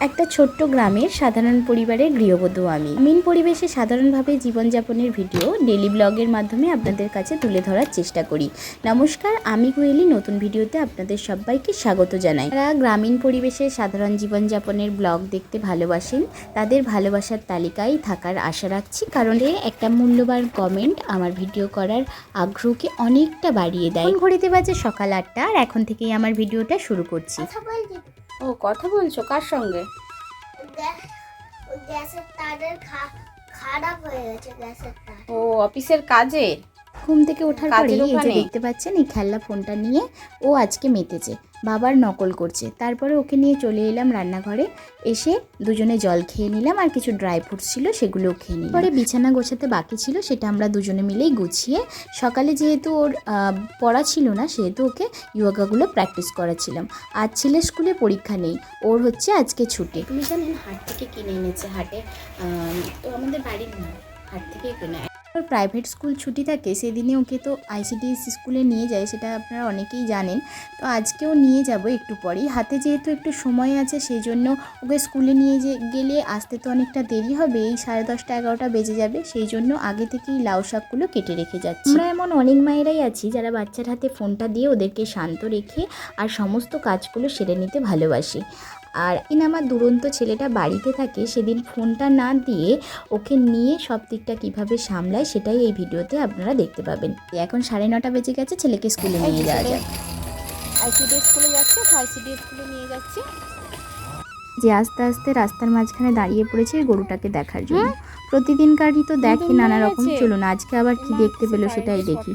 একটা ছোট্ট গ্রামের সাধারণ পরিবারের গৃহবধূ আমি। গ্রামীণ পরিবেশে সাধারণভাবে জীবনযাপনের ভিডিও ডেলি ব্লগের মাধ্যমে আপনাদের কাছে তুলে ধরার চেষ্টা করি। নমস্কার, আমি কোয়েলি। নতুন ভিডিওতে আপনাদের সবাইকে স্বাগত জানাই। যারা গ্রামীণ পরিবেশে সাধারণ জীবনযাপনের ব্লগ দেখতে ভালোবাসেন, তাদের ভালোবাসার তালিকায় থাকার আশা রাখছি, কারণ একটা মূল্যবান কমেন্ট আমার ভিডিও করার আগ্রহকে অনেকটা বাড়িয়ে দেয়। ঘড়িতে বাজে সকাল আটটা, আর এখন থেকেই আমার ভিডিওটা শুরু করছি। ও কথা বলছো? কার সঙ্গে? গ্যাসের তারের খারাপ হয়ে গেছে গ্যাসের তার। ও অফিসের কাজে ঘুম থেকে ওঠার পরে এই যে দেখতে পাচ্ছেন এই খেলনা ফোনটা নিয়ে ও আজকে মেতেছে। বাবার নকল করছে। তারপরে ওকে নিয়ে চলে এলাম রান্নাঘরে। এসে দুজনে জল খেয়ে নিলাম আর কিছু ড্রাই ফ্রুটস ছিল সেগুলোও খেয়ে নিলাম। পরে বিছানা গোছাতে বাকি ছিল সেটা আমরা দুজনে মিলেই গুছিয়ে সকালে যেহেতু ওর পড়া ছিল না সেহেতু ওকে ইয়োগাগুলো প্র্যাকটিস করাচ্ছিলাম। আজ ছেলের স্কুলে পরীক্ষা নেই ওর হচ্ছে আজকে ছুটি। তুমি জানেন হাট থেকে কিনে এনেছে হাটে তো আমাদের বাড়ির না হাট থেকে কিনে প্রাইভেট স্কুল ছুটি থাকে, সেদিনে ওকে তো আইসিডিএস স্কুলে নিয়ে যায়, সেটা আপনারা অনেকেই জানেন। তো আজকেও নিয়ে যাব একটু পরেই। হাতে যেহেতু একটু সময় আছে সেই জন্য ওকে স্কুলে নিয়ে যে গেলে আসতে তো অনেকটা দেরি হবে, এই সাড়ে দশটা এগারোটা বেজে যাবে সেই জন্য আগে থেকেই লাউ শাকগুলো কেটে রেখে যাচ্ছি। আমরা এমন অনেক মায়েরাই আছি, যারা বাচ্চার হাতে ফোনটা দিয়ে ওদেরকে শান্ত রেখে আর সমস্ত কাজগুলো সেরে নিতে ভালোবাসি। আর ইন আমার দুরন্ত ছেলেটা বাড়িতে থাকে সেদিন ফোনটা না দিয়ে ওকে নিয়ে সব দিকটা কীভাবে সামলায় সেটাই এই ভিডিওতে আপনারা দেখতে পাবেন। এখন সাড়ে নটা বেজে গেছে ছেলেকে স্কুলে নিয়ে যাওয়া যাক। আইসিডি স্কুলে যাচ্ছে আইসিডি স্কুলে নিয়ে যাচ্ছে। যে আস্তে আস্তে রাস্তার মাঝখানে দাঁড়িয়ে পড়েছে গরুটাকে দেখার জন্য। প্রতিদিনকারই তো দেখে নানা রকম। চলুন আজকে আবার কি দেখতে পেল সেটাই দেখি।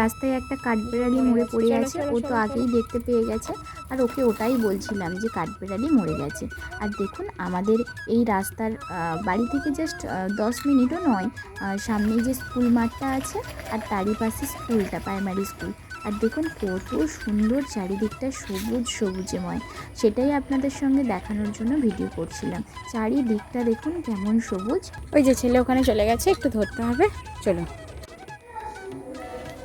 রাস্তায় একটা কাঠবেড়ালি মরে পড়ে আছে ও তো আগেই দেখতে পেয়ে গেছে। আর ওকে ওটাই বলছিলাম যে কাঠবেড়ালি মরে গেছে। আর দেখুন আমাদের এই রাস্তার বাড়ি থেকে জাস্ট দশ মিনিটও নয় আহ, সামনেই যে স্কুল মাঠটা আছে আর তারই পাশে স্কুলটা প্রাইমারি স্কুল আর দেখুন কত সুন্দর চারিদিকটা সবুজ সবুজেময়। সেটাই আপনাদের সঙ্গে দেখানোর জন্য ভিডিও করছিলাম। চারিদিকটা দেখুন কেমন সবুজ। ওই যে ছেলে ওখানে চলে গেছে একটু ধরতে হবে। চলো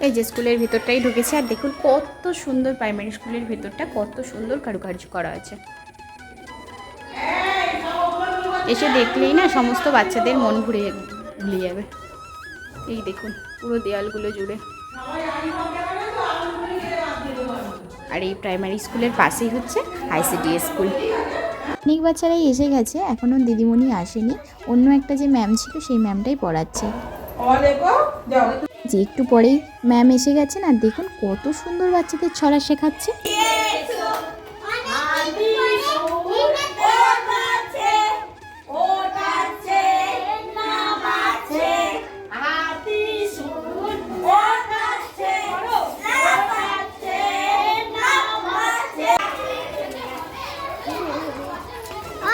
এই যে স্কুলের ভিতরটাই ঢুকেছে, আর দেখুন কত সুন্দর প্রাইমারি স্কুলের ভেতরটা, কত সুন্দর কারুকার্য করা আছে এসে দেখলেই না সমস্ত বাচ্চাদের মন ঘুরে ভুলে যাবে। এই দেখুন, পুরো দেয়ালগুলো জুড়ে। আর এই প্রাইমারি স্কুলের পাশেই হচ্ছে আইসিডিএস স্কুল অনেক বাচ্চারাই এসে গেছে এখনও দিদিমণি আসেনি। অন্য একটা যে ম্যাম ছিল, সেই ম্যামটাই পড়াচ্ছে। যে একটু পরেই ম্যাম এসে গেছেন আর দেখুন কত সুন্দর বাচ্চাদের ছড়া শেখাচ্ছে।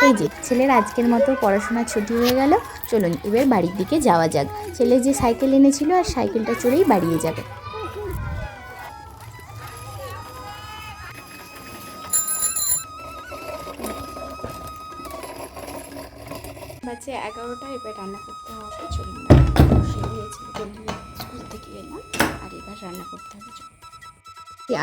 এই যে ছেলের আজকের মতো পড়াশোনা ছুটি হয়ে গেল। চলুন এবার বাড়ির দিকে যাওয়া যাক। ছেলে যে সাইকেল এনেছিল আর সাইকেলটা চড়েই বাড়িয়ে যাবে। বাজে এগারোটা, এবার রান্না করতে হবে। চলুন স্কুল থেকে এলাম। আর এবার রান্না করতে হবে।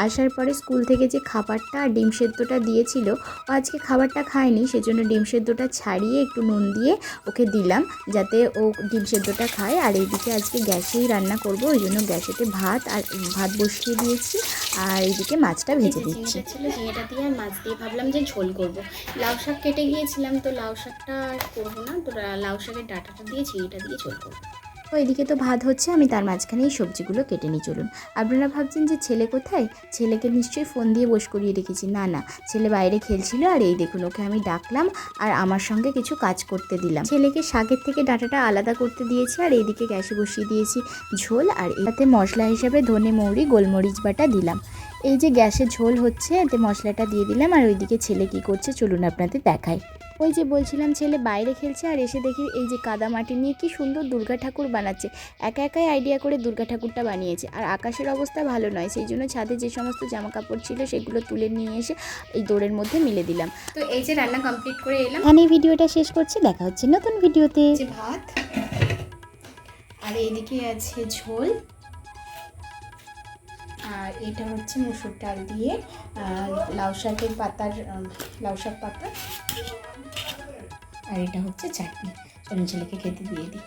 আসার পরে স্কুল থেকে যে খাবারটা আর ডিম সেদ্ধটা দিয়েছিল ও আজকে খাবারটা খায়নি সেজন্য ডিম সেদ্ধটা ছাড়িয়ে একটু নুন দিয়ে ওকে দিলাম যাতে ও ডিম সেদ্ধটা খায়। আর এইদিকে আজকে গ্যাসেই রান্না করব ওই জন্য গ্যাসেতে ভাত আর ভাত বসিয়ে দিয়েছি আর এইদিকে মাছটা ভেজে দিচ্ছি। ছিল ঝিঙেটা দিয়ে আর মাছ দিয়ে ভাবলাম যে ঝোল করব। লাউ শাক কেটে গিয়েছিলাম তো লাউ শাকটা করব না তো লাউ শাকের ডাঁটাটা দিয়ে ঝিঙেটা দিয়ে ঝোল করব। তো এদিকে তো ভাত হচ্ছে, আমি তার মাঝখানে এই সবজিগুলো কেটে নিই, চলুন। আপনারা ভাবছেন যে ছেলে কোথায়? ছেলেকে নিশ্চয়ই ফোন দিয়ে বস করিয়ে রেখেছি। না না, ছেলে বাইরে খেলছিল, আর এই দেখুন, ওকে আমি ডাকলাম, আর আমার সঙ্গে কিছু কাজ করতে দিলাম। ছেলেকে শাকের থেকে ডাঁটাটা আলাদা করতে দিয়েছি, আর এইদিকে গ্যাসে বসিয়ে দিয়েছি ঝোল, আর এটাতে মশলা হিসাবে ধনে মৌরি, গোলমরিচ বাটা দিলাম। এই যে গ্যাসে ঝোল হচ্ছে, এতে মশলাটা দিয়ে দিলাম, আর ওইদিকে ছেলে কি করছে, চলুন আপনাদের দেখায় ওই যে বলছিলাম ছেলে বাইরে খেলছে আর এসে দেখি এই যে কাদা মাটি নিয়ে কি সুন্দর দুর্গা ঠাকুর বানাচ্ছে। একা একাই আইডিয়া করে দুর্গা ঠাকুরটা বানিয়েছে। আর আকাশের অবস্থা ভালো নয় সেই জন্য ছাদে যে সমস্ত জামা কাপড় ছিল সেগুলো তুলে নিয়ে এসে এই দৌড়ের মধ্যে মিলে দিলাম। তো এই যে রান্না কমপ্লিট করে এলাম। এই ভিডিওটা শেষ করছি দেখা হচ্ছে নতুন ভিডিওতে। ভাত আর এইদিকে আছে ঝোল। আর এটা হচ্ছে মুসুর ডাল দিয়ে আর লাউ শাকের পাতার লাউ শাক পাতা। আর এটা হচ্ছে চাটনি। চলুন ছেলেকে খেতে দিয়ে দিই।